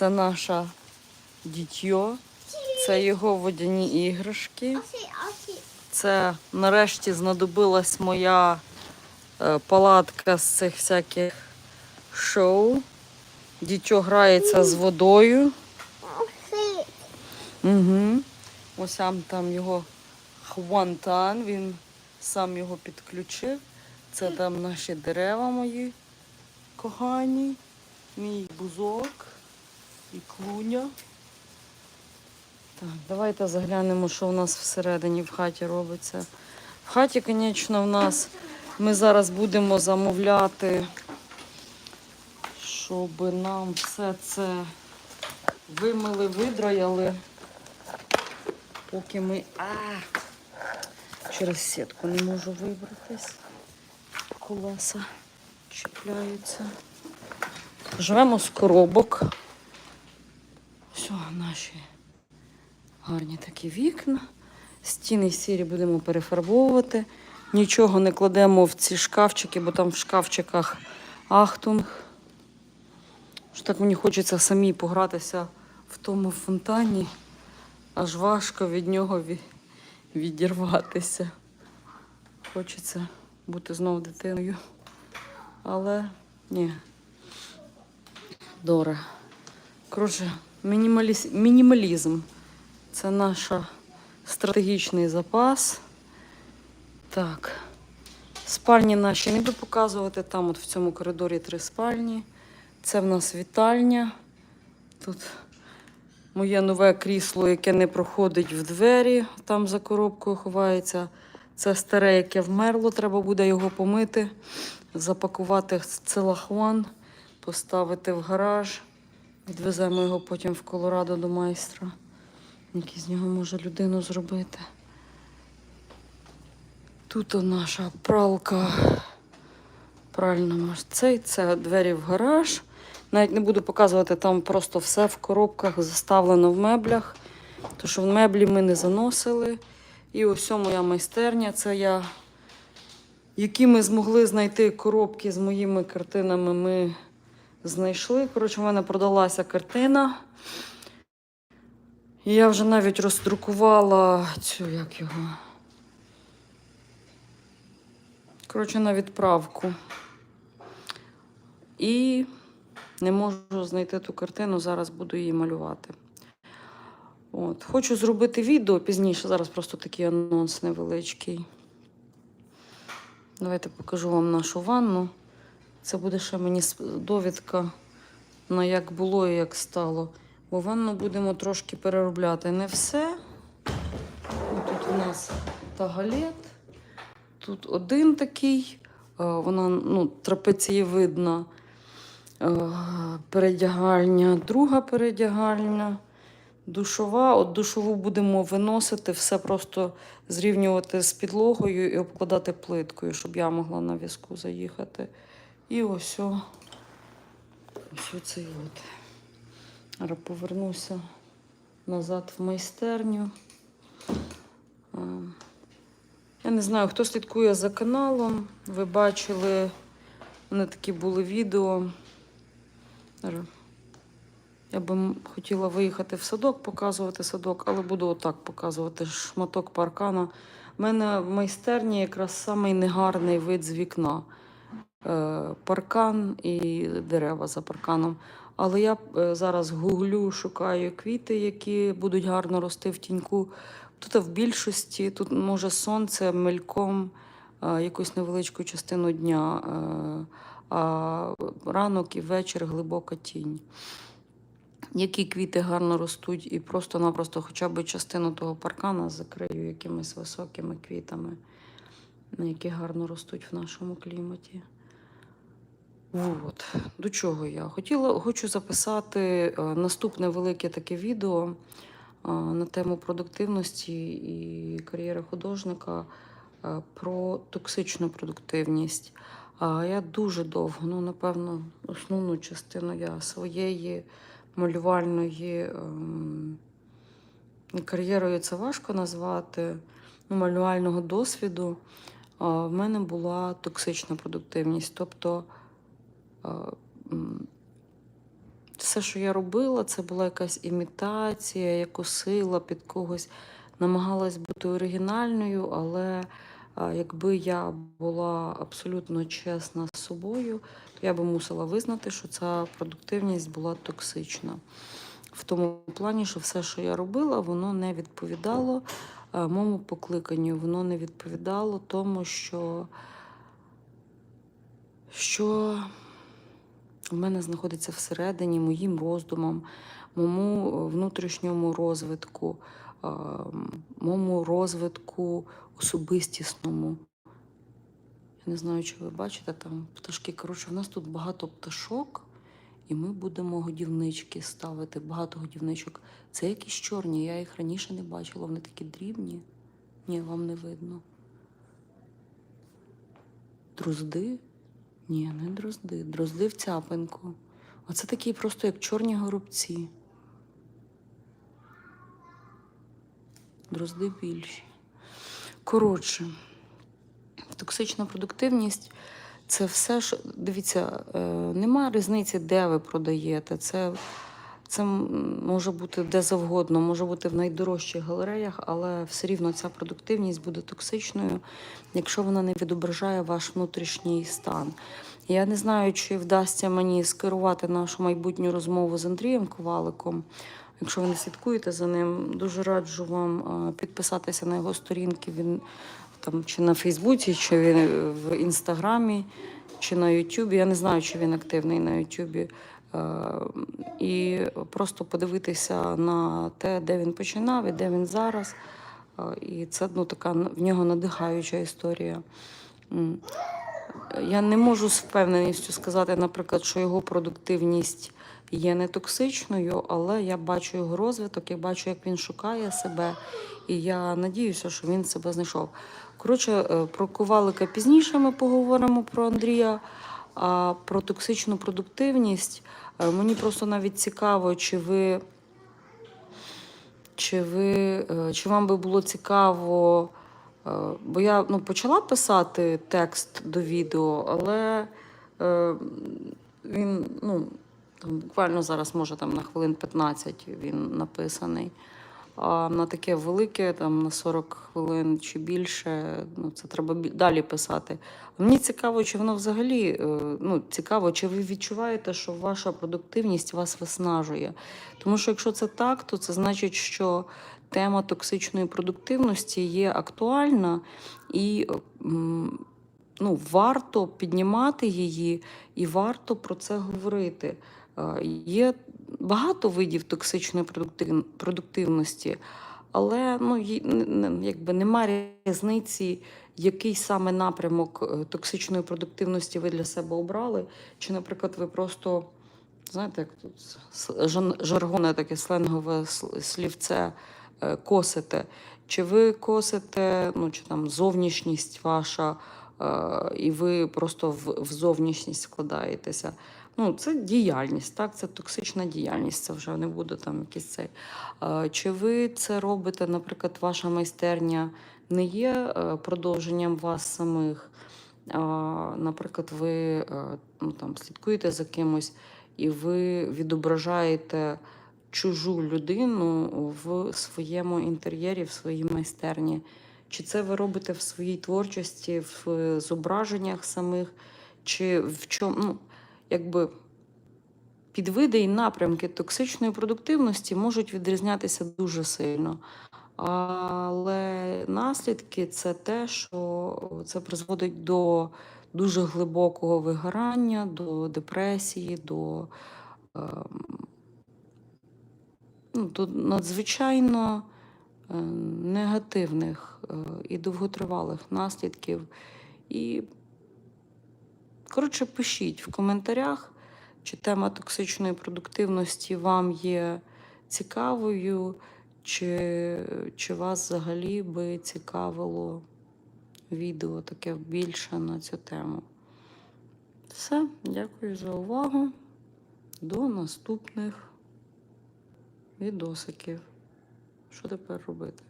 Це наша дітьо, це його водяні іграшки. Це нарешті знадобилась моя е, палатка з цих всяких шоу. Дітьо грається з водою. Угу. Ось там, там його хвантан, він сам його підключив. Це там наші дерева мої кохані, мій бузок і клуня. Так, давайте заглянемо, що у нас всередині в хаті робиться. В хаті, звісно, в нас ми зараз будемо замовляти, щоб нам все це вимили, видрояли. Поки ми. А, через сітку не можу вибратись. Колеса чіпляються. Живемо з коробок. Все, наші гарні такі вікна. Стіни сірі будемо перефарбовувати. Нічого не кладемо в ці шкафчики, бо там в шкафчиках ахтунг. Що так мені хочеться самі погратися в тому фонтані. Аж важко від нього відірватися. Хочеться бути знову дитиною. Але ні. Добре. Коротше, мінімаліз... мінімалізм. Це наш стратегічний запас. Так. Спальні наші не буду показувати. Там от в цьому коридорі три спальні. Це в нас вітальня. Тут моє нове крісло, яке не проходить в двері, там за коробкою ховається. Це старе, яке вмерло, треба буде його помити, запакувати в целахван, поставити в гараж. Відвеземо його потім в Колорадо до майстра, який з нього може людину зробити. Тут наша пралка. Пральна маш- цей, це двері в гараж. Навіть не буду показувати, там просто все в коробках заставлено в меблях. То що в меблі ми не заносили. І ось моя майстерня. Це я, які ми змогли знайти коробки з моїми картинами, ми знайшли. Коротше, в мене продалася картина. Я вже навіть роздрукувала цю, як його. Коротше, на відправку. І не можу знайти ту картину, зараз буду її малювати. От. Хочу зробити відео пізніше, зараз просто такий анонс невеличкий. Давайте покажу вам нашу ванну. Це буде ще мені довідка на як було і як стало. Бо ванну будемо трошки переробляти. Не все. Тут у нас тагалет. Тут один такий, е, вона ну, трапецієвидна е, передягальня, друга передягальня, душова. От душову будемо виносити, все просто зрівнювати з підлогою і обкладати плиткою, щоб я могла на візку заїхати. І ось о, ось оцей от. Повернуся назад в майстерню. Я не знаю, хто слідкує за каналом. Ви бачили, мене такі були відео. Я би хотіла виїхати в садок, показувати садок, але буду отак показувати шматок паркана. У мене в майстерні якраз самий негарний вид з вікна. Е, паркан і дерева за парканом. Але я е, зараз гуглю, шукаю квіти, які будуть гарно рости в тіньку. Тут в більшості, тут може сонце мельком е, якусь невеличку частину дня, а ранок і вечір глибока тінь. Які квіти гарно ростуть, і просто-напросто хоча б частину того паркана закрию якимись високими квітами, які гарно ростуть в нашому кліматі. От. До чого я? Хотіла, хочу записати е, наступне велике таке відео е, на тему продуктивності і кар'єри художника е, про токсичну продуктивність. Я дуже довго, ну, напевно, основну частину я своєї малювальної ем, кар'єрою це важко назвати, ну, малювального досвіду. В мене була токсична продуктивність. Тобто все, що я робила, це була якась імітація, я косила під когось, намагалась бути оригінальною, але якби я була абсолютно чесна з собою, то я би мусила визнати, що ця продуктивність була токсична. В тому плані, що все, що я робила, воно не відповідало е, моєму покликанню, воно не відповідало тому, що, що в мене знаходиться всередині, моїм роздумам, моєму е, внутрішньому розвитку, е, моєму розвитку особистісному. Я не знаю, чи ви бачите там пташки. Коротше, в нас тут багато пташок, і ми будемо годівнички ставити, багато годівничок. Це якісь чорні, я їх раніше не бачила, вони такі дрібні. Ні, вам не видно. Дрозди? Ні, не дрозди. Дрозди в цяпинку. Оце такі просто як чорні горобці. Дрозди більші. Коротше, токсична продуктивність це все, що дивіться, нема різниці, де ви продаєте. Це, це може бути де завгодно, може бути в найдорожчих галереях, але все рівно ця продуктивність буде токсичною, якщо вона не відображає ваш внутрішній стан. Я не знаю, чи вдасться мені скерувати нашу майбутню розмову з Андрієм Коваликом. Якщо ви не слідкуєте за ним, дуже раджу вам е, підписатися на його сторінки. Він там чи на Фейсбуці, чи він в Інстаграмі, чи на Ютубі. Я не знаю, чи він активний на Ютубі. Е, І просто подивитися на те, де він починав і де він зараз. Е, І це ну, така в нього надихаюча історія. Я не можу з впевненістю сказати, наприклад, що його продуктивність є не токсичною, але я бачу його розвиток, я бачу, як він шукає себе, і я надіюся, що він себе знайшов. Коротше, е, про ковалика пізніше ми поговоримо про Андрія. А про токсичну продуктивність е, мені просто навіть цікаво, чи ви, чи ви, е, чи вам би було цікаво. Е, Бо я ну, почала писати текст до відео, але він ну, буквально зараз, може, там на хвилин 15 він написаний. А на таке велике, там на 40 хвилин чи більше, ну це треба далі писати. Мені цікаво, чи воно взагалі е, ну, цікаво, чи ви відчуваєте, що ваша продуктивність вас виснажує. Тому що якщо це так, то це значить, що тема токсичної продуктивності є актуальна і ну, варто піднімати її і варто про це говорити. Е, Є багато видів токсичної продуктивності, але ну, якби немає різниці, який саме напрямок е, токсичної продуктивності ви для себе обрали. Чи, наприклад, ви просто, знаєте, як тут жаргонне таке сленгове слівце е, косите. Чи ви косите, ну, чи там зовнішність ваша, е, і ви просто в зовнішність складаєтеся. Ну, це діяльність, так, це токсична діяльність, це вже не буде там якийсь цей. Е, Чи ви це робите, наприклад, ваша майстерня не є е, продовженням вас самих? Наприклад, ви е, ну, там, слідкуєте за кимось, і ви відображаєте чужу людину в своєму інтер'єрі, в своїй майстерні. Чи це ви робите в своїй творчості, в зображеннях самих, чи в чому, ну, якби підвиди і напрямки токсичної продуктивності можуть відрізнятися дуже сильно. Але наслідки це те, що це призводить до дуже глибокого вигорання, до депресії, до, ем, ну, до надзвичайно е, негативних е, і довготривалих наслідків. І, коротше, пишіть в коментарях, чи тема токсичної продуктивності вам є цікавою, чи, чи вас взагалі би цікавило відео таке більше на цю тему. Все, дякую за увагу. До наступних відосиків. Що тепер робити?